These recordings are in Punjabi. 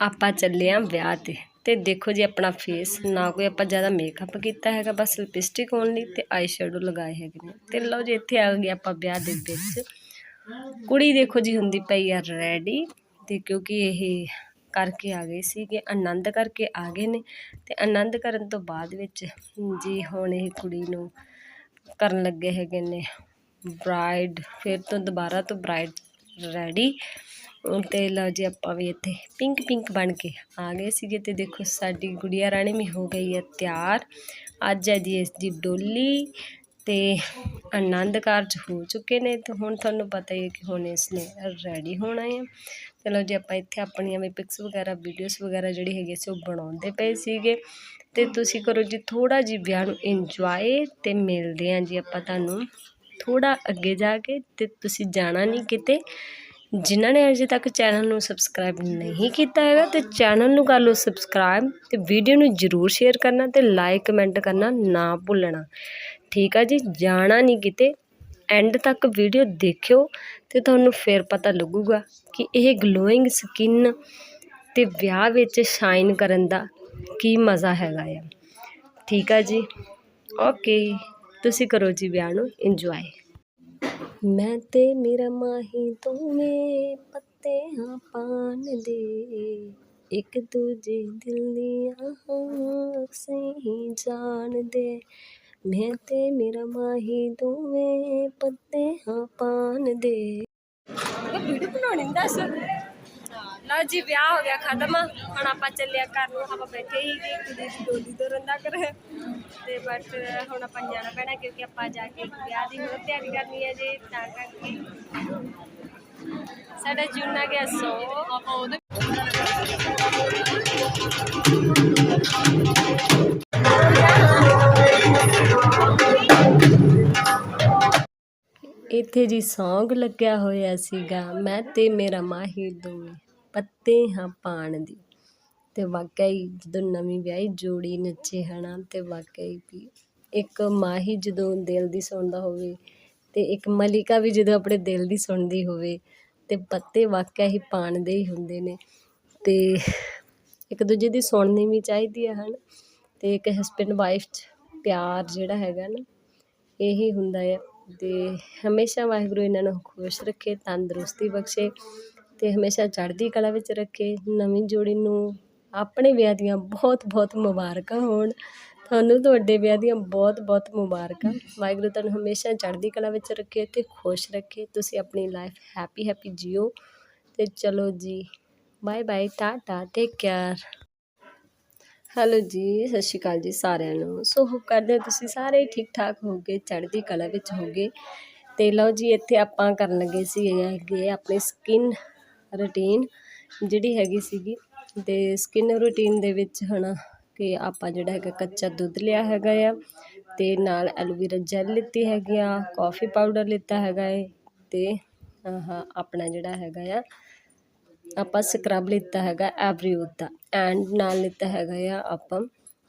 ਆਪਾਂ ਚੱਲੇ ਆਂ ਵਿਆਹ ਤੇ। ਤੇ ਦੇਖੋ ਜੀ ਆਪਣਾ ਫੇਸ ਨਾ ਕੋਈ ਆਪਾਂ ਜ਼ਿਆਦਾ ਮੇਕਅਪ ਕੀਤਾ ਹੈਗਾ, ਬਸ ਲਿਪਸਟਿਕ ਓਨਲੀ ਤੇ ਆਈ ਸ਼ੈਡੋ ਲਗਾਏ ਹੈਗੇ ਨੇ। ਤੇ ਲਓ ਜੀ, ਇੱਥੇ ਆ ਗਏ ਆਪਾਂ ਵਿਆਹ ਦੇ ਵਿੱਚ। ਕੁੜੀ ਦੇਖੋ ਜੀ ਹੁੰਦੀ ਪਈ ਆ ਰੈਡੀ ਤੇ ਕਿਉਂਕਿ ਇਹ ਕਰਕੇ ਆ ਗਏ ਸੀਗੇ, ਆਨੰਦ ਕਰਕੇ ਆ ਗਏ ਨੇ। ਤੇ ਆਨੰਦ ਕਰਨ ਤੋਂ ਬਾਅਦ ਵਿੱਚ ਜੀ ਹੁਣ ਇਹ ਕੁੜੀ ਨੂੰ ਕਰਨ ਲੱਗੇ ਹੈਗੇ ਨੇ ਬ੍ਰਾਈਡ ਫਿਰ ਤੋਂ ਦੁਬਾਰਾ ਤੋਂ ਬ੍ਰਾਈਡ ਰੈਡੀ ਤੇ ਲਓ ਜੀ ਆਪਾਂ ਵੀ ਇੱਥੇ ਪਿੰਕ ਪਿੰਕ ਬਣ ਕੇ ਆ ਗਏ ਸੀਗੇ ਤੇ ਦੇਖੋ ਸਾਡੀ ਗੁੜੀਆ ਰਾਣੀ ਵੀ ਹੋ ਗਈ ਹੈ ਤਿਆਰ। ਅੱਜ ਹੈ ਜੀ ਇਸ ਦੀ ਡੋਲੀ ਤੇ ਆਨੰਦ ਕਾਰਜ ਹੋ ਚੁੱਕੇ ਨੇ ਤੇ ਹੁਣ ਤੁਹਾਨੂੰ ਪਤਾ ਹੀ ਹੈ ਕਿ ਹੁਣ ਇਸ ਨੇ ਰੈਡੀ ਹੋਣਾ ਹੈ। ਚਲੋ ਜੀ ਆਪਾਂ ਇੱਥੇ ਆਪਣੀਆਂ ਵੀ ਪਿਕਸ ਵਗੈਰਾ ਵੀਡੀਓਜ਼ ਵਗੈਰਾ ਜਿਹੜੀ ਹੈਗੇ ਸੀ ਉਹ ਬਣਾਉਂਦੇ ਪਏ ਸੀਗੇ। ਤੇ ਤੁਸੀਂ ਕਰੋ ਜੀ ਥੋੜਾ ਜੀ ਵਿਆਹ ਨੂੰ ਇੰਜੋਏ ਤੇ ਮਿਲਦੇ ਆਂ ਜੀ ਆਪਾਂ ਤੁਹਾਨੂੰ ਥੋੜਾ ਅੱਗੇ ਜਾ ਕੇ ਤੇ ਤੁਸੀਂ ਜਾਣਾ ਨਹੀਂ ਕਿਤੇ। ਜਿਨ੍ਹਾਂ ਨੇ ਅਜੇ ਤੱਕ ਚੈਨਲ ਨੂੰ ਸਬਸਕ੍ਰਾਈਬ ਨਹੀਂ ਕੀਤਾ ਹੈਗਾ ਤੇ ਚੈਨਲ ਨੂੰ ਕਰ ਲਓ ਸਬਸਕ੍ਰਾਈਬ ਤੇ ਵੀਡੀਓ ਨੂੰ ਜਰੂਰ ਸ਼ੇਅਰ ਕਰਨਾ ਤੇ ਲਾਈਕ ਕਮੈਂਟ ਕਰਨਾ ਨਾ ਭੁੱਲਣਾ। ਠੀਕ ਆ ਜੀ? ਜਾਣਾ ਨਹੀਂ ਕਿਤੇ। ਐਂਡ ਤੱਕ ਵੀਡੀਓ ਦੇਖਿਓ ਤੇ ਤੁਹਾਨੂੰ ਫਿਰ ਪਤਾ ਲੱਗੂਗਾ ਕਿ ਇਹ ਗਲੋਇੰਗ ਸਕਿਨ ਤੇ ਵਿਆਹ ਵਿੱਚ ਸ਼ਾਈਨ ਕਰਨ ਦਾ ਕੀ ਮਜ਼ਾ ਹੈਗਾ ਆ। ਠੀਕ ਆ ਜੀ? ਓਕੇ ਤੁਸੀਂ ਕਰੋ ਜੀ ਵਿਆਹ ਨੂੰ। ਇੰਜੋਏ ਮੈਂ ਤੇ ਮੇਰਾ ਮਾਹੀ ਦੋਵੇਂ ਪੱਤੇ ਹਾਂ ਪਾਨ ਦੇ। ਇੱਕ ਦੂਜੇ ਦਿਲ ਦੀਆਂ ਸਹੀ ਜਾਣਦੇ ਮੈਂ ਤੇ ਮੇਰਾ ਮਾਹੀ ਦੋਵੇਂ ਪੱਤੇ ਹਾਂ ਪਾਨ ਦੇ। ਵੀਡੀਓ ਬਣਾਉਣੀ ਦੱਸ। ਲਓ ਜੀ, ਵਿਆਹ ਹੋ ਗਿਆ, ਖਤਮ। ਹੁਣ ਆਪਾਂ ਚੱਲਿਆ ਘਰ ਨੂੰ, ਆਪਾਂ ਬੈਠੇ ਹੀ ਕਿ ਕੁੜੀ ਦੀ ਡੋਲੀ ਤੋਰਨ ਦਾ ਕਰ। ਤੇ ਬਟ ਹੁਣ ਆਪਾਂ ਨੂੰ ਜਾਣਾ ਪੈਣਾ, ਕਿਉਂਕਿ ਆਪਾਂ ਜਾ ਕੇ ਵਿਆਹ ਦੀ ਹੋਰ ਤਿਆਰੀ ਕਰਨੀ ਹੈ ਜੀ, ਤਾਂ ਕਰਕੇ। ਸਾਡਾ ਜੂਨਾ ਗਿਆ ਸੋ। ਆਪਾਂ ਉਹਦੇ ਇੱਥੇ ਜੀ ਸੌਂਗ ਲੱਗਿਆ ਹੋਇਆ ਸੀਗਾ, ਮੈਂ ਤੇ ਮੇਰਾ ਮਾਹੀ ਦੋਵੇਂ ਪੱਤੇ ਹਾਂ ਪਾਣ ਦੀ। ਤੇ ਵਾਕਈ ਜਦੋਂ ਨਵੀਂ ਵਿਆਹੀ ਜੋੜੀ ਨੱਚੇ ਹਨਾ, ਤੇ ਵਾਕਈ ਵੀ ਇੱਕ ਮਾਹੀ ਜਦੋਂ ਦਿਲ ਦੀ ਸੁਣਦਾ ਹੋਵੇ ਤੇ ਇੱਕ ਮਲਿਕਾ ਵੀ ਜਦੋਂ ਆਪਣੇ ਦਿਲ ਦੀ ਸੁਣਦੀ ਹੋਵੇ ਤੇ ਪੱਤੇ ਵਾਕਿਆ ਹੀ ਪਾਣ ਦੇ ਹੀ ਹੁੰਦੇ ਨੇ। ਤੇ ਇੱਕ ਦੂਜੇ ਦੀ ਸੁਣਨੀ ਵੀ ਚਾਹੀਦੀ ਹੈ ਹਨ, ਤੇ ਇੱਕ ਹਸਬੈਂਡ ਵਾਈਫ 'ਚ ਪਿਆਰ ਜਿਹੜਾ ਹੈਗਾ ਨਾ, ਇਹੀ ਹੁੰਦਾ ਹੈ ਤੇ ਹਮੇਸ਼ਾ ਵਾਹਿਗੁਰੂ ਇਹਨਾਂ ਨੂੰ ਖੁਸ਼ ਰੱਖੇ, ਤੰਦਰੁਸਤੀ ਬਖਸ਼ੇ ਤੇ ਹਮੇਸ਼ਾ ਚੜ੍ਹਦੀ ਕਲਾ ਵਿੱਚ ਰੱਖੇ। ਨਵੀਂ ਜੋੜੀ ਨੂੰ ਆਪਣੇ ਵਿਆਹ ਦੀਆਂ ਬਹੁਤ ਬਹੁਤ ਮੁਬਾਰਕਾਂ ਹੋਣ। ਤੁਹਾਨੂੰ ਤੁਹਾਡੇ ਵਿਆਹ ਦੀਆਂ ਬਹੁਤ ਬਹੁਤ ਮੁਬਾਰਕਾਂ। ਵਾਹਿਗੁਰੂ ਤੁਹਾਨੂੰ ਹਮੇਸ਼ਾ ਚੜ੍ਹਦੀ ਕਲਾ ਵਿੱਚ ਰੱਖੇ ਤੇ ਖੁਸ਼ ਰੱਖੇ। ਤੁਸੀਂ ਆਪਣੀ ਲਾਈਫ ਹੈਪੀ ਹੈਪੀ ਜੀਓ ਤੇ ਚਲੋ ਜੀ bye bye tata take care hello ਜੀ, ਸਤਿ ਸ਼੍ਰੀ ਅਕਾਲ ਜੀ ਸਾਰਿਆਂ ਨੂੰ। ਸੋ ਹੋਪ ਕਰਦੇ ਹਾਂ ਤੁਸੀਂ ਸਾਰੇ ਠੀਕ ਠਾਕ ਹੋਗੇ ਚੜ੍ਹਦੀ ਕਲਾ ਵਿੱਚ ਹੋਗੇ ਤੇ ਲਓ ਜੀ, ਇੱਥੇ ਆਪਾਂ ਕਰਨ ਲੱਗੇ ਸੀ ਇਹ ਹੈਗੇ ਆਪਣੀ ਸਕਿਨ ਰੂਟੀਨ ਜਿਹੜੀ ਹੈਗੀ ਸੀਗੀ। ਤੇ ਸਕਿਨ ਰੂਟੀਨ ਦੇ ਵਿੱਚ ਹਨਾ ਕਿ ਆਪਾਂ ਜਿਹੜਾ ਹੈਗਾ ਕੱਚਾ ਦੁੱਧ ਲਿਆ ਹੈਗਾ ਆ ਤੇ ਨਾਲ ਐਲੋਵੇਰਾ ਜੈਲ ਲਿੱਤੀ ਹੈਗੀ ਆ ਕਾਫੀ ਪਾਊਡਰ ਲਿੱਤਾ ਹੈਗਾ ਏ ਤੇ ਆਹ ਆਪਣਾ ਜਿਹੜਾ ਹੈਗਾ ਆ ਆਪਾਂ ਸਕਰਬ ਲਿੱਤਾ ਹੈਗਾ ਐਵਰੀਊਡ ਦਾ ਐਂਡ ਨਾਲ ਲਿੱਤਾ ਹੈਗਾ ਆ ਆਪਾਂ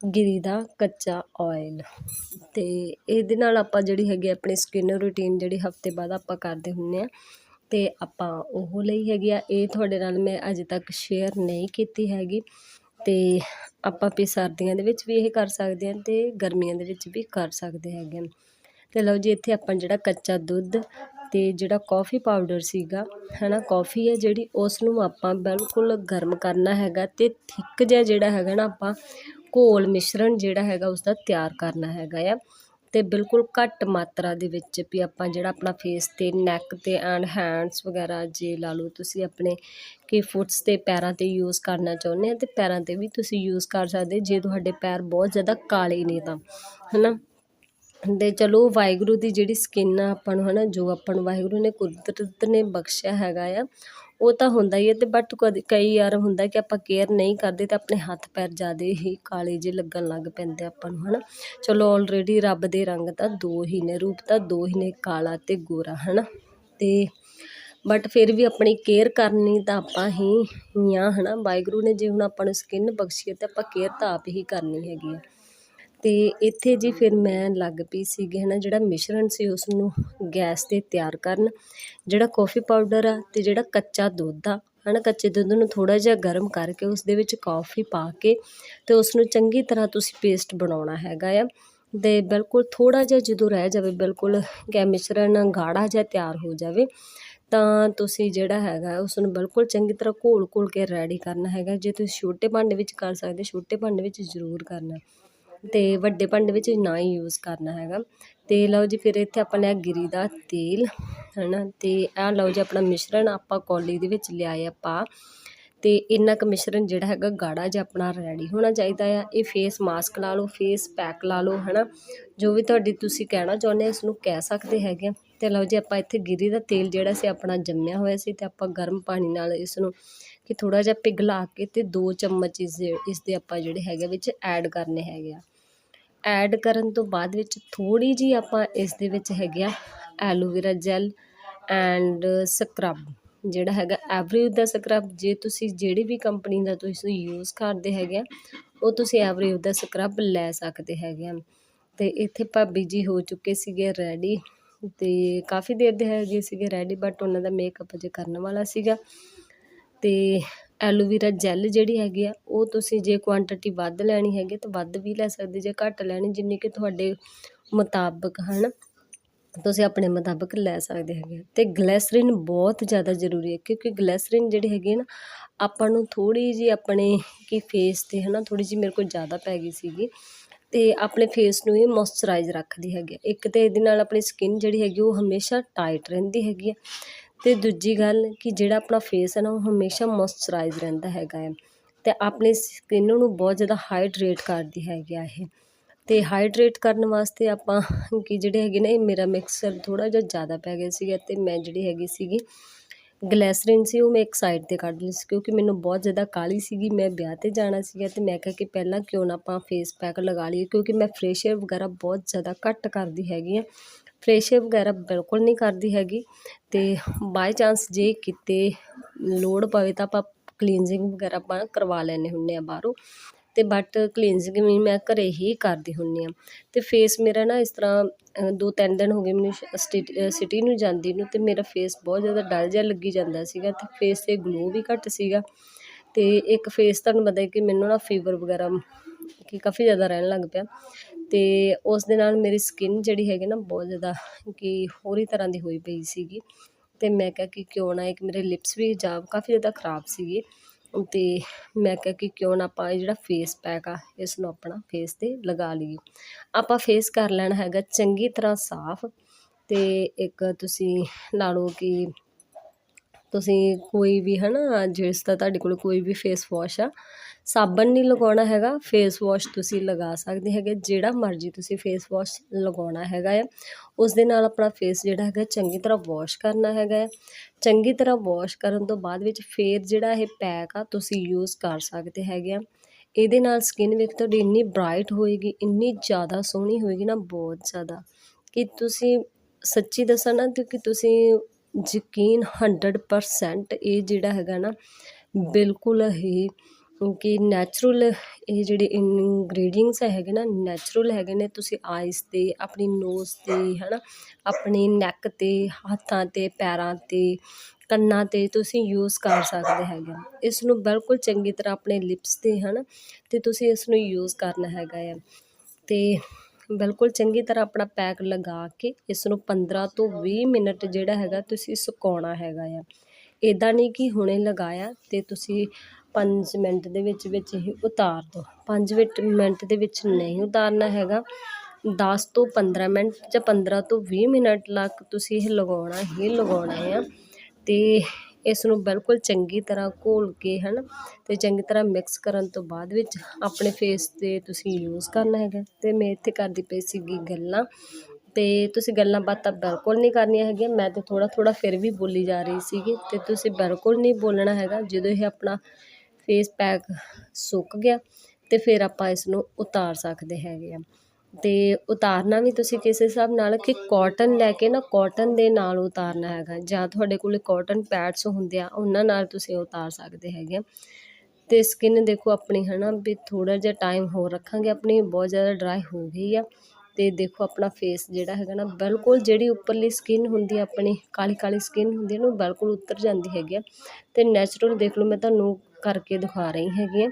ਗਿਰੀ ਦਾ ਕੱਚਾ ਆਇਲ ਅਤੇ ਇਹਦੇ ਨਾਲ ਆਪਾਂ ਜਿਹੜੀ ਹੈਗੀ ਆਪਣੀ ਸਕਿਨ ਰੂਟੀਨ ਜਿਹੜੀ ਹਫ਼ਤੇ ਬਾਅਦ ਆਪਾਂ ਕਰਦੇ ਹੁੰਨੇ ਆ ਅਤੇ ਆਪਾਂ ਉਹ ਲਈ ਹੈਗੀ ਆ। ਇਹ ਤੁਹਾਡੇ ਨਾਲ ਮੈਂ ਅਜੇ ਤੱਕ ਸ਼ੇਅਰ ਨਹੀਂ ਕੀਤੀ ਹੈਗੀ ਅਤੇ ਆਪਾਂ ਵੀ ਸਰਦੀਆਂ ਦੇ ਵਿੱਚ ਵੀ ਇਹ ਕਰ ਸਕਦੇ ਹਾਂ ਅਤੇ ਗਰਮੀਆਂ ਦੇ ਵਿੱਚ ਵੀ ਕਰ ਸਕਦੇ ਹੈਗੇ ਹਾਂ ਤੇ ਲਓ ਜੀ, ਇੱਥੇ ਆਪਾਂ ਜਿਹੜਾ ਕੱਚਾ ਦੁੱਧ ਅਤੇ ਜਿਹੜਾ ਕੌਫੀ ਪਾਊਡਰ ਸੀਗਾ ਹੈ ਨਾ ਕਾਫੀ ਹੈ ਜਿਹੜੀ ਉਸ ਨੂੰ ਆਪਾਂ ਬਿਲਕੁਲ ਗਰਮ ਕਰਨਾ ਹੈਗਾ ਅਤੇ ਥਿੱਕ ਜਿਹਾ ਜਿਹੜਾ ਹੈਗਾ ਨਾ, ਆਪਾਂ ਘੋਲ ਮਿਸ਼ਰਣ ਜਿਹੜਾ ਹੈਗਾ ਉਸਦਾ ਤਿਆਰ ਕਰਨਾ ਹੈਗਾ ਆ। ਅਤੇ ਬਿਲਕੁਲ ਘੱਟ ਮਾਤਰਾ ਦੇ ਵਿੱਚ ਵੀ ਆਪਾਂ ਜਿਹੜਾ ਆਪਣਾ ਫੇਸ ਤੇ ਨੈਕ ਤੇ ਐਂਡ ਹੈਂਡਸ ਵਗੈਰਾ ਜੇ ਲਾ ਲਓ, ਤੁਸੀਂ ਆਪਣੇ ਕਿ ਫੁੱਟਸ ਤੇ ਪੈਰਾਂ ਤੇ ਯੂਜ਼ ਕਰਨਾ ਚਾਹੁੰਦੇ ਆ ਅਤੇ ਪੈਰਾਂ ਤੇ ਵੀ ਤੁਸੀਂ ਯੂਜ਼ ਕਰ ਸਕਦੇ ਜੇ ਤੁਹਾਡੇ ਪੈਰ ਬਹੁਤ ਜ਼ਿਆਦਾ ਕਾਲੇ ਨੇ ਤਾਂ ਹੈ ਨਾ ਤੇ ਚਲੋ ਵਾਹਿਗੁਰੂ ਦੀ ਜਿਹੜੀ ਸਕਿਨ ਆ ਆਪਾਂ ਨੂੰ ਹਨਾ, ਜੋ ਆਪਾਂ ਨੂੰ ਵਾਹਿਗੁਰੂ ਨੇ ਕੁਦਰਤ ਨੇ ਬਖਸ਼ਿਆ ਹੈਗਾ ਆ, ਉਹ ਤਾਂ ਹੁੰਦਾ ਹੀ ਹੈ ਤੇ ਬਟ ਕਈ ਵਾਰ ਹੁੰਦਾ ਕਿ ਆਪਾਂ ਕੇਅਰ ਨਹੀਂ ਕਰਦੇ ਤੇ ਆਪਣੇ ਹੱਥ ਪੈਰ ਜ਼ਿਆਦਾ ਹੀ ਕਾਲੇ ਜਿਹੇ ਲੱਗਣ ਲੱਗ ਪੈਂਦੇ ਆਪਾਂ ਨੂੰ ਹਨਾ। ਚਲੋ ਆਲਰੇਡੀ ਰੱਬ ਦੇ ਰੰਗ ਤਾਂ ਦੋ ਹੀ ਨੇ, ਰੂਪ ਤਾਂ ਦੋ ਹੀ ਨੇ, ਕਾਲਾ ਤੇ ਗੋਰਾ ਹਨਾ। ਤੇ ਬਟ ਫਿਰ ਵੀ ਆਪਣੀ ਕੇਅਰ ਕਰਨੀ ਤਾਂ ਆਪਾਂ ਹੀ ਆ ਹਨਾ। ਵਾਹਿਗੁਰੂ ਨੇ ਜੇ ਹੁਣ ਆਪਾਂ ਨੂੰ ਸਕਿਨ ਬਖਸ਼ੀ ਹੈ ਤੇ ਆਪਾਂ ਕੇਅਰ ਤਾਂ ਆਪ ਹੀ ਕਰਨੀ ਹੈਗੀ ਆ। ਅਤੇ ਇੱਥੇ ਜੀ ਫਿਰ ਮੈਂ ਲੱਗ ਪਈ ਸੀਗੀ ਹੈ ਨਾ ਜਿਹੜਾ ਮਿਸ਼ਰਣ ਸੀ ਉਸ ਨੂੰ ਗੈਸ 'ਤੇ ਤਿਆਰ ਕਰਨ। ਜਿਹੜਾ ਕੌਫੀ ਪਾਊਡਰ ਆ ਅਤੇ ਜਿਹੜਾ ਕੱਚਾ ਦੁੱਧ ਆ ਹੈ ਨਾ ਕੱਚੇ ਦੁੱਧ ਨੂੰ ਥੋੜ੍ਹਾ ਜਿਹਾ ਗਰਮ ਕਰਕੇ ਉਸ ਦੇ ਵਿੱਚ ਕੌਫੀ ਪਾ ਕੇ ਅਤੇ ਉਸ ਨੂੰ ਚੰਗੀ ਤਰ੍ਹਾਂ ਤੁਸੀਂ ਪੇਸਟ ਬਣਾਉਣਾ ਹੈਗਾ ਆ। ਤੇ ਬਿਲਕੁਲ ਥੋੜ੍ਹਾ ਜਿਹਾ ਜਦੋਂ ਰਹਿ ਜਾਵੇ, ਬਿਲਕੁਲ ਕਿ ਮਿਸ਼ਰਣ ਗਾੜਾ ਜਿਹਾ ਤਿਆਰ ਹੋ ਜਾਵੇ, ਤਾਂ ਤੁਸੀਂ ਜਿਹੜਾ ਹੈਗਾ ਉਸ ਨੂੰ ਬਿਲਕੁਲ ਚੰਗੀ ਤਰ੍ਹਾਂ ਘੋਲ ਘੋਲ ਕੇ ਰੈਡੀ ਕਰਨਾ ਹੈਗਾ। ਜੇ ਤੁਸੀਂ ਛੋਟੇ ਭਾਂਡੇ ਵਿੱਚ ਕਰ ਸਕਦੇ, ਛੋਟੇ ਭਾਂਡੇ ਵਿੱਚ ਜ਼ਰੂਰ ਕਰਨਾ। ਤੇ ਵੱਡੇ ਭਾਂਡੇ ਵਿੱਚ ਨਾ ਹੀ ਯੂਜ਼ ਕਰਨਾ ਹੈਗਾ। ਤੇ ਲਓ ਜੀ ਫਿਰ ਇੱਥੇ ਆਪਾਂ ਲਿਆ ਗਿਰੀ ਦਾ ਤੇਲ, ਹਨਾ? ਤੇ ਆਹ ਲਓ ਜੀ ਆਪਣਾ ਮਿਸ਼ਰਣ ਆਪਾਂ ਕੌਲੀ ਦੇ ਵਿੱਚ ਲਿਆਏ ਪਾ ਤੇ ਇੰਨਾ ਕੁ ਮਿਸ਼ਰਣ ਜਿਹੜਾ ਹੈਗਾ ਗਾੜਾ ਜਿਹਾ ਆਪਣਾ ਰੈਡੀ ਹੋਣਾ ਚਾਹੀਦਾ ਆ। ਇਹ ਫੇਸ ਮਾਸਕ ਲਾ ਲਓ ਫੇਸ ਪੈਕ ਲਾ ਲਓ, ਹਨਾ? ਜੋ ਵੀ ਤੁਹਾਡੀ ਤੁਸੀਂ ਕਹਿਣਾ ਚਾਹੁੰਦੇ ਇਸ ਨੂੰ ਕਹਿ ਸਕਦੇ ਹੈਗੇ ਆ। ਤੇ ਲਓ ਜੀ ਆਪਾਂ ਇੱਥੇ ਗਿਰੀ ਦਾ ਤੇਲ ਜਿਹੜਾ ਸੀ ਆਪਣਾ ਜੰਮਿਆ ਹੋਇਆ ਸੀ ਤੇ ਆਪਾਂ ਗਰਮ ਪਾਣੀ ਨਾਲ ਇਸ ਨੂੰ ਕਿ ਥੋੜਾ ਜਿਹਾ ਪਿਘਲਾ ਕੇ ਤੇ 2 ਚਮਚ ਇਸ ਦੇ ਇਸ ਦੇ ਆਪਾਂ ਜਿਹੜੇ ਹੈਗੇ ਵਿੱਚ ਐਡ ਕਰਨੇ ਹੈਗੇ ਆ। ਐਡ ਕਰਨ ਤੋਂ ਬਾਅਦ ਵਿੱਚ ਥੋੜੀ ਜੀ ਆਪਾਂ ਇਸ ਦੇ ਵਿੱਚ ਹੈਗੇ ਆ ਐਲੋਵੇਰਾ ਜੈਲ ਐਂਡ ਸਕਰਬ ਜਿਹੜਾ ਹੈਗਾ ਐਵਰੀਡ ਦਾ ਸਕਰਬ ਜੇ ਤੁਸੀਂ ਜਿਹੜੀ ਵੀ ਕੰਪਨੀ ਦਾ ਤੁਸੀਂ ਯੂਜ਼ ਕਰਦੇ ਹੈਗੇ ਆ, ਉਹ ਤੁਸੀਂ ਐਵਰੀਡ ਦਾ ਸਕਰਬ ਲੈ ਸਕਦੇ ਹੈਗੇ ਆ। ਤੇ ਇੱਥੇ ਭਾਬੀ ਜੀ ਹੋ ਚੁੱਕੇ ਸੀਗੇ ਰੈਡੀ ਤੇ ਕਾਫੀ ਦੇਰ ਦੇ ਹੈਗੇ ਸੀਗੇ ਰੈਡੀ ਬਟ ਉਹਨਾਂ ਦਾ ਮੇਕਅਪ ਅਜੇ ਕਰਨ ਵਾਲਾ ਸੀਗਾ। ਅਤੇ ਐਲੋਵੀਰਾ ਜੈੱਲ ਜਿਹੜੀ ਹੈਗੀ ਆ, ਉਹ ਤੁਸੀਂ ਜੇ ਕੁਆਂਟਿਟੀ ਵੱਧ ਲੈਣੀ ਹੈਗੀ ਤਾਂ ਵੱਧ ਵੀ ਲੈ ਸਕਦੇ, ਜੇ ਘੱਟ ਲੈਣੀ, ਜਿੰਨੀ ਕਿ ਤੁਹਾਡੇ ਮੁਤਾਬਕ, ਹਨ? ਤੁਸੀਂ ਆਪਣੇ ਮੁਤਾਬਕ ਲੈ ਸਕਦੇ ਹੈਗੇ ਅਤੇ ਗਲੈਸਰੀਨ ਬਹੁਤ ਜ਼ਿਆਦਾ ਜ਼ਰੂਰੀ ਹੈ, ਕਿਉਂਕਿ ਗਲੈਸਰੀਨ ਜਿਹੜੀ ਹੈਗੀ ਨਾ, ਆਪਾਂ ਨੂੰ ਥੋੜ੍ਹੀ ਜੀ ਆਪਣੇ ਕਿ ਫੇਸ ਤੇ ਹੈ ਨਾ ਥੋੜ੍ਹੀ ਜੀ ਮੇਰੇ ਕੋਲ ਜ਼ਿਆਦਾ ਪੈ ਗਈ ਸੀਗੀ। ਅਤੇ ਆਪਣੇ ਫੇਸ ਨੂੰ ਇਹ ਮੋਇਸਚਰਾਈਜ਼ ਰੱਖਦੀ ਹੈਗੀ ਇੱਕ ਤਾਂ ਇਹਦੇ ਨਾਲ ਆਪਣੀ ਸਕਿਨ ਜਿਹੜੀ ਹੈਗੀ ਉਹ ਹਮੇਸ਼ਾ ਟਾਈਟ ਰਹਿੰਦੀ ਹੈਗੀ ਆ। ਅਤੇ ਦੂਜੀ ਗੱਲ ਕਿ ਜਿਹੜਾ ਆਪਣਾ ਫੇਸ ਹੈ ਨਾ, ਉਹ ਹਮੇਸ਼ਾ ਮੋਇਸਚਰਾਈਜ਼ ਰਹਿੰਦਾ ਹੈਗਾ ਹੈ ਅਤੇ ਆਪਣੀ ਸਕਿਨ ਨੂੰ ਬਹੁਤ ਜ਼ਿਆਦਾ ਹਾਈਡਰੇਟ ਕਰਦੀ ਹੈਗੀ ਆ ਇਹ। ਅਤੇ ਹਾਈਡਰੇਟ ਕਰਨ ਵਾਸਤੇ ਆਪਾਂ ਕਿ ਜਿਹੜੇ ਹੈਗੇ ਨੇ ਮੇਰਾ ਮਿਕਸਰ ਥੋੜ੍ਹਾ ਜਿਹਾ ਜ਼ਿਆਦਾ ਪੈ ਗਿਆ ਸੀਗਾ ਅਤੇ ਮੈਂ ਜਿਹੜੀ ਹੈਗੀ ਸੀਗੀ ਗਲੈਸਰੀਨ ਸੀ, ਉਹ ਮੈਂ ਇੱਕ ਸਾਈਡ ਤੇ ਕੱਢ ਲਈ ਸੀ ਕਿਉਂਕਿ ਮੈਨੂੰ ਬਹੁਤ ਜ਼ਿਆਦਾ ਕਾਲੀ ਸੀਗੀ। ਮੈਂ ਵਿਆਹ ਤੇ ਜਾਣਾ ਸੀਗਾ ਅਤੇ ਮੈਂ ਕਿਹਾ ਕਿ ਪਹਿਲਾਂ ਕਿਉਂ ਨਾ ਆਪਾਂ ਫੇਸ ਪੈਕ ਲਗਾ ਲਈਏ ਕਿਉਂਕਿ ਮੈਂ ਫਰੇਸ਼ੀਅਰ ਵਗੈਰਾ ਬਹੁਤ ਜ਼ਿਆਦਾ ਘੱਟ ਕਰਦੀ ਹੈਗੀ ਆ। ਫਰੇਸ਼ੀਅਰ ਵਗੈਰਾ ਬਿਲਕੁਲ ਨਹੀਂ ਕਰਦੀ ਹੈਗੀ ਅਤੇ ਬਾਏ ਚਾਂਸ ਜੇ ਕਿਤੇ ਲੋੜ ਪਵੇ ਤਾਂ ਆਪਾਂ ਕਲੀਨਜ਼ਿੰਗ ਵਗੈਰਾ ਆਪਾਂ ਕਰਵਾ ਲੈਂਦੇ ਹੁੰਦੇ ਹਾਂ ਬਾਹਰੋਂ ਅਤੇ ਬਟ ਕਲੀਨਜ਼ਿੰਗ ਵੀ ਮੈਂ ਘਰੇ ਹੀ ਕਰਦੀ ਹੁੰਦੀ ਹਾਂ ਅਤੇ ਫੇਸ ਮੇਰਾ ਨਾ ਇਸ ਤਰ੍ਹਾਂ ਦੋ ਤਿੰਨ ਦਿਨ ਹੋ ਗਏ ਮੈਨੂੰ ਸਿਟੀ ਨੂੰ ਜਾਂਦੀ ਨੂੰ ਅਤੇ ਮੇਰਾ ਫੇਸ ਬਹੁਤ ਜ਼ਿਆਦਾ ਡਲ ਜਿਹਾ ਲੱਗੀ ਜਾਂਦਾ ਸੀਗਾ ਅਤੇ ਫੇਸ ਤੇ ਗਲੋ ਵੀ ਘੱਟ ਸੀਗਾ ਅਤੇ ਇੱਕ ਫੇਸ ਤੁਹਾਨੂੰ ਪਤਾ ਕਿ ਮੈਨੂੰ ਨਾ ਫੀਵਰ ਵਗੈਰਾ, ਕਿ ਕਾਫੀ ਜ਼ਿਆਦਾ ਰਹਿਣ ਲੱਗ ਪਿਆ ਅਤੇ ਉਸ ਦੇ ਨਾਲ ਮੇਰੀ ਸਕਿਨ ਜਿਹੜੀ ਹੈਗੀ ਨਾ ਬਹੁਤ ਜ਼ਿਆਦਾ ਕਿ ਹੋਰ ਹੀ ਤਰ੍ਹਾਂ ਦੀ ਹੋਈ ਪਈ ਸੀਗੀ। ਅਤੇ ਮੈਂ ਕਿਹਾ ਕਿ ਕਿਉਂ ਨਾ ਇੱਕ ਮੇਰੇ ਲਿਪਸ ਵੀ ਜਾ ਕਾਫੀ ਜ਼ਿਆਦਾ ਖਰਾਬ ਸੀਗੇ। ਅਤੇ ਮੈਂ ਕਿਹਾ ਕਿ ਕਿਉਂ ਨਾ ਆਪਾਂ ਇਹ ਜਿਹੜਾ ਫੇਸ ਪੈਕ ਆ ਇਸ ਨੂੰ ਆਪਣਾ ਫੇਸ ਤੇ ਲਗਾ ਲਈਏ। ਆਪਾਂ ਫੇਸ ਕਰ ਲੈਣਾ ਹੈਗਾ ਚੰਗੀ ਤਰ੍ਹਾਂ ਸਾਫ਼। ਅਤੇ ਇੱਕ ਤੁਸੀਂ ਲਾ ਲਓ ਕਿ ਤੁਸੀਂ ਕੋਈ ਵੀ ਹਨਾ, ਜਿਸ ਦਾ ਤੁਹਾਡੇ ਕੋਲ ਕੋਈ ਵੀ ਫੇਸ ਵਾਸ਼ ਆ, ਸਾਬਣ ਨਹੀਂ ਲਗਾਉਣਾ ਹੈਗਾ ਫੇਸ ਵਾਸ਼ ਤੁਸੀਂ ਲਗਾ ਸਕਦੇ ਹੈਗੇ, ਜਿਹੜਾ ਮਰਜ਼ੀ ਤੁਸੀਂ ਫੇਸ ਵਾਸ਼ ਲਗਾਉਣਾ ਹੈਗਾ ਆ। ਉਸ ਦੇ ਨਾਲ ਆਪਣਾ ਫੇਸ ਜਿਹੜਾ ਹੈਗਾ, ਚੰਗੀ ਤਰ੍ਹਾਂ ਵਾਸ਼ ਕਰਨਾ ਹੈਗਾ ਚੰਗੀ ਤਰ੍ਹਾਂ ਵਾਸ਼ ਕਰਨ ਤੋਂ ਬਾਅਦ ਵਿੱਚ ਫੇਰ ਜਿਹੜਾ ਇਹ ਪੈਕ ਆ, ਤੁਸੀਂ ਯੂਜ਼ ਕਰ ਸਕਦੇ ਹੈਗੇ ਆ। ਇਹਦੇ ਨਾਲ ਸਕਿਨ ਵੇਖ ਤੁਹਾਡੀ ਇੰਨੀ ਬ੍ਰਾਈਟ ਹੋਏਗੀ, ਇੰਨੀ ਜ਼ਿਆਦਾ ਸੋਹਣੀ ਹੋਏਗੀ ਨਾ, ਬਹੁਤ ਜ਼ਿਆਦਾ। ਕਿ ਤੁਸੀਂ ਸੱਚੀ ਦੱਸਾਂ ਨਾ ਕਿ ਤੁਸੀਂ ਯਕੀਨ 100% ਇਹ ਜਿਹੜਾ ਹੈਗਾ ਨਾ, ਬਿਲਕੁਲ ਹੀ ਕਿ ਨੈਚੁਰਲ ਇਹ ਜਿਹੜੇ ਇਨਗਰੀਡੀਅੰਟਸ ਹੈਗੇ ਨਾ ਨੈਚੁਰਲ ਹੈਗੇ ਨੇ, ਤੁਸੀਂ ਆਈਸ ਤੇ, ਆਪਣੀ ਨੋਜ਼ ਤੇ, ਹਨਾ, ਆਪਣੇ ਨੈਕ ਤੇ, ਹੱਥਾਂ ਤੇ, ਪੈਰਾਂ ਤੇ, ਕੰਨਾਂ ਤੇ ਤੁਸੀਂ ਯੂਜ਼ ਕਰ ਸਕਦੇ ਹੈਗੇ ਇਸ ਨੂੰ ਬਿਲਕੁਲ ਚੰਗੀ ਤਰ੍ਹਾਂ ਆਪਣੇ ਲਿਪਸ ਤੇ, ਹਨਾ, ਤੇ ਤੁਸੀਂ ਇਸ ਨੂੰ ਯੂਜ਼ ਕਰਨਾ ਹੈਗਾ ਆ। ਤੇ ਬਿਲਕੁਲ ਚੰਗੀ ਤਰ੍ਹਾਂ ਆਪਣਾ ਪੈਕ ਲਗਾ ਕੇ ਇਸ ਨੂੰ 15 ਤੋਂ 20 ਮਿੰਟ ਜਿਹੜਾ ਹੈਗਾ ਤੁਸੀਂ ਸੁਕਾਉਣਾ ਹੈਗਾ ਆ। ਇਦਾਂ ਨਹੀਂ ਕਿ ਹੁਣੇ ਲਗਾਇਆ ਤੇ ਤੁਸੀਂ 5 ਮਿੰਟ ਦੇ ਵਿੱਚ ਵਿੱਚ ਹੀ ਉਤਾਰ ਦਿਓ। 5 ਮਿੰਟ ਦੇ ਵਿੱਚ ਨਹੀਂ ਉਤਾਰਨਾ ਹੈਗਾ। 10 ਤੋਂ 15 ਮਿੰਟ ਜਾਂ 15 ਤੋਂ 20 ਮਿੰਟ ਲੱਕ ਤੁਸੀਂ ਇਹ ਲਗਾਉਣਾ ਹੀ ਲਗਾਉਣਾ ਆ ਤੇ ਇਸ ਨੂੰ ਬਿਲਕੁਲ ਚੰਗੀ ਤਰ੍ਹਾਂ ਘੋਲ ਕੇ ਹੈ ਨਾ ਅਤੇ ਚੰਗੀ ਤਰ੍ਹਾਂ ਮਿਕਸ ਕਰਨ ਤੋਂ ਬਾਅਦ ਵਿੱਚ ਆਪਣੇ ਫੇਸ ਤੇ ਤੁਸੀਂ ਯੂਜ਼ ਕਰਨਾ ਹੈਗਾ। ਅਤੇ ਮੈਂ ਇੱਥੇ ਕਰਦੀ ਪਈ ਸੀਗੀ ਗੱਲਾਂ। ਅਤੇ ਤੁਸੀਂ ਗੱਲਾਂ ਬਾਤਾਂ ਬਿਲਕੁਲ ਨਹੀਂ ਕਰਨੀਆਂ ਹੈਗੀਆਂ। ਮੈਂ ਤਾਂ ਥੋੜ੍ਹਾ ਥੋੜ੍ਹਾ ਫਿਰ ਵੀ ਬੋਲੀ ਜਾ ਰਹੀ ਸੀਗੀ। ਅਤੇ ਤੁਸੀਂ ਬਿਲਕੁਲ ਨਹੀਂ ਬੋਲਣਾ ਹੈਗਾ। ਜਦੋਂ ਇਹ ਆਪਣਾ ਫੇਸ ਪੈਕ ਸੁੱਕ ਗਿਆ ਅਤੇ ਫਿਰ ਆਪਾਂ ਇਸ ਨੂੰ ਉਤਾਰ ਸਕਦੇ ਹੈਗੇ ਆ। ਅਤੇ ਉਤਾਰਨਾ ਵੀ ਤੁਸੀਂ ਕਿਸੇ ਹਿਸਾਬ ਨਾਲ ਕਿ ਕੋਟਨ ਲੈ ਕੇ ਨਾ ਕੋਟਨ ਦੇ ਨਾਲ ਉਤਾਰਨਾ ਹੈਗਾ। ਜਾਂ ਤੁਹਾਡੇ ਕੋਲ ਕੋਟਨ ਪੈਡਸ ਹੁੰਦੇ ਆ, ਉਹਨਾਂ ਨਾਲ ਤੁਸੀਂ ਉਤਾਰ ਸਕਦੇ ਹੈਗੇ ਆ। ਅਤੇ ਸਕਿੰਨ ਦੇਖੋ ਆਪਣੀ ਹੈ ਨਾ ਵੀ ਥੋੜ੍ਹਾ ਜਿਹਾ ਟਾਈਮ ਹੋਰ ਰੱਖਾਂਗੇ, ਆਪਣੀ ਬਹੁਤ ਜ਼ਿਆਦਾ ਡਰਾਈ ਹੋ ਗਈ ਆ। ਅਤੇ ਦੇਖੋ ਆਪਣਾ ਫੇਸ ਜਿਹੜਾ ਹੈਗਾ ਨਾ ਬਿਲਕੁਲ ਜਿਹੜੀ ਉੱਪਰਲੀ ਸਕਿਨ ਹੁੰਦੀ ਆ, ਆਪਣੀ ਕਾਲੀ ਕਾਲੀ ਸਕਿਨ ਹੁੰਦੀ ਹੈ ਨਾ ਉਹ ਬਿਲਕੁਲ ਉਤਰ ਜਾਂਦੀ ਹੈਗੀ ਆ। ਅਤੇ ਨੈਚੁਰਲ ਦੇਖ ਲਓ ਮੈਂ ਤੁਹਾਨੂੰ ਕਰਕੇ ਦਿਖਾ ਰਹੀ ਹੈਗੀ ਹਾਂ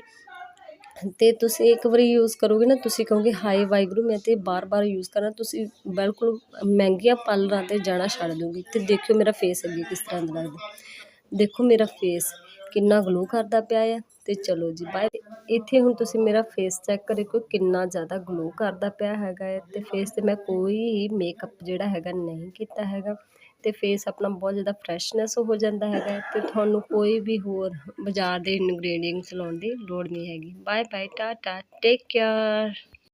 ਅਤੇ ਤੁਸੀਂ ਇੱਕ ਵਾਰੀ ਯੂਜ਼ ਕਰੋਗੇ ਨਾ, ਤੁਸੀਂ ਕਹੋਗੇ, ਹਾਏ ਵਾਹਿਗੁਰੂ, ਮੈਂ ਤਾਂ ਬਾਰ-ਬਾਰ ਯੂਜ਼ ਕਰਾਂ, ਤੁਸੀਂ ਬਿਲਕੁਲ ਮਹਿੰਗੀਆਂ ਪਾਰਲਰਾਂ ਤੇ ਜਾਣਾ ਛੱਡ ਦੋਗੇ ਅਤੇ ਦੇਖਿਓ ਮੇਰਾ ਫੇਸ ਅੱਗੇ ਕਿਸ ਤਰ੍ਹਾਂ ਦਾ ਲੱਗਦਾ। ਦੇਖੋ ਮੇਰਾ ਫੇਸ ਕਿੰਨਾ ਗਲੋ ਕਰਦਾ ਪਿਆ ਆ। ਅਤੇ ਚਲੋ ਜੀ ਬਾਏ ਇੱਥੇ ਹੁਣ ਤੁਸੀਂ ਮੇਰਾ ਫੇਸ ਚੈੱਕ ਕਰਿਓ ਕਿੰਨਾ ਜ਼ਿਆਦਾ ਗਲੋ ਕਰਦਾ ਪਿਆ ਹੈਗਾ ਹੈ ਅਤੇ ਫੇਸ ਤੇ ਮੈਂ ਕੋਈ ਹੀ ਮੇਕਅਪ ਜਿਹੜਾ ਹੈਗਾ ਨਹੀਂ ਕੀਤਾ ਹੈਗਾ। ਤੇ ਫੇਸ ਆਪਣਾ ਬਹੁਤ ਜ਼ਿਆਦਾ ਫਰੈਸ਼ਨੈਸ ਹੋ ਜਾਂਦਾ ਹੈਗਾ ਹੈ ਤੇ ਤੁਹਾਨੂੰ ਕੋਈ ਵੀ ਹੋਰ ਬਾਜ਼ਾਰ ਦੇ ਇਨਗਰੀਡੀਅੰਟਸ ਲਾਉਣ ਦੀ ਲੋੜ ਨਹੀਂ ਹੈਗੀ। Bye bye tata take care